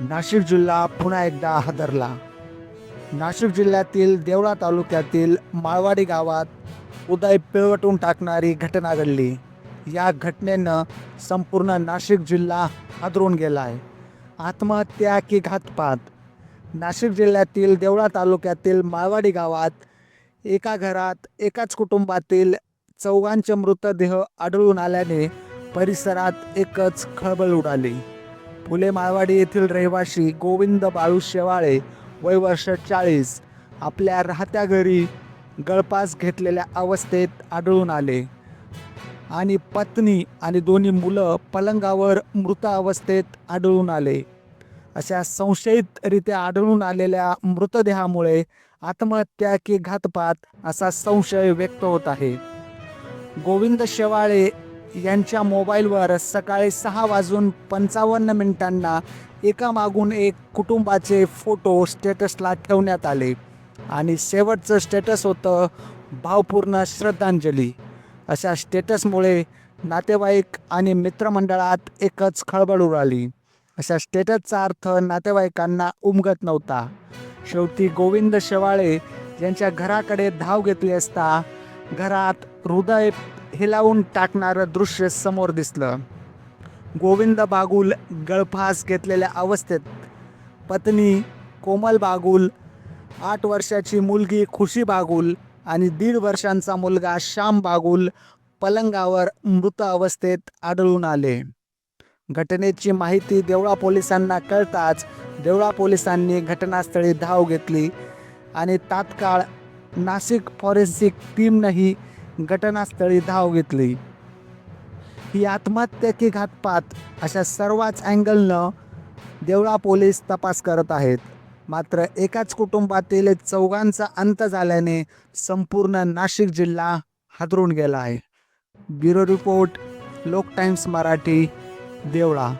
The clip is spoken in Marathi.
नाशिक जिल्हा पुन्हा एकदा हादरला. नाशिक जिल्ह्यातील देवळा तालुक्यातील माळवाडी गावात उदय पिळवटून टाकणारी घटना घडली. या घटनेनं संपूर्ण नाशिक जिल्हा हादरून गेला आहे आत्महत्या की घातपात? नाशिक जिल्ह्यातील देवळा तालुक्यातील माळवाडी गावात एका घरात एकाच कुटुंबातील चौघांचे मृतदेह आढळून आल्याने परिसरात एकच खळबळ उडाली. फुले माळवाडी येथील रहिवासी गोविंद बाळू शेवाळे वय वर्ष चाळीस आपल्या राहत्या घरी गळपास घेतलेल्या अवस्थेत आढळून आले. आणि पत्नी आणि दोन्ही मुलं पलंगावर मृत अवस्थेत आढळून आले. अशा संशयितरित्या आढळून आलेल्या मृतदेहामुळे आत्महत्या की घातपात असा संशय व्यक्त होत आहे. गोविंद शेवाळे यांच्या मोबाईलवर सकाळी सहा वाजून पंचावन्न मिनिटांना एका मागून एक कुटुंबाचे फोटो स्टेटसला ठेवण्यात आले. आणि शेवटचं स्टेटस होतं भावपूर्ण श्रद्धांजली. अशा स्टेटसमुळे नातेवाईक आणि मित्रमंडळात एकच खळबळ उडाली. अशा स्टेटसचा अर्थ नातेवाईकांना उमगत नव्हता. शेवटी गोविंद शेवाळे यांच्या घराकडे धाव घेतली असता घरात हृदय हिलावून टाकणारं दृश्य समोर दिसलं. गोविंद बागुल गळफास घेतलेल्या अवस्थेत पत्नी कोमल बागुल आठ वर्षाची मुलगी खुशी बागुल आणि दीड वर्षांचा मुलगा श्याम बागुल पलंगावर मृत अवस्थेत आढळून आले. घटनेची माहिती देवळा पोलिसांना कळताच देवळा पोलिसांनी घटनास्थळी धाव घेतली आणि तात्काळ नाशिक फॉरेन्सिक टीमनंही घटनास्थळी धाव घेतली. ही आत्महत्या की घातपात अशा सर्वच अँगलनं देवळा पोलीस तपास करत आहेत. मात्र एकाच कुटुंबातील चौघांचा अंत झाल्याने संपूर्ण नाशिक जिल्हा हादरून गेला आहे. Bureau report Lok Times Marathi Deola.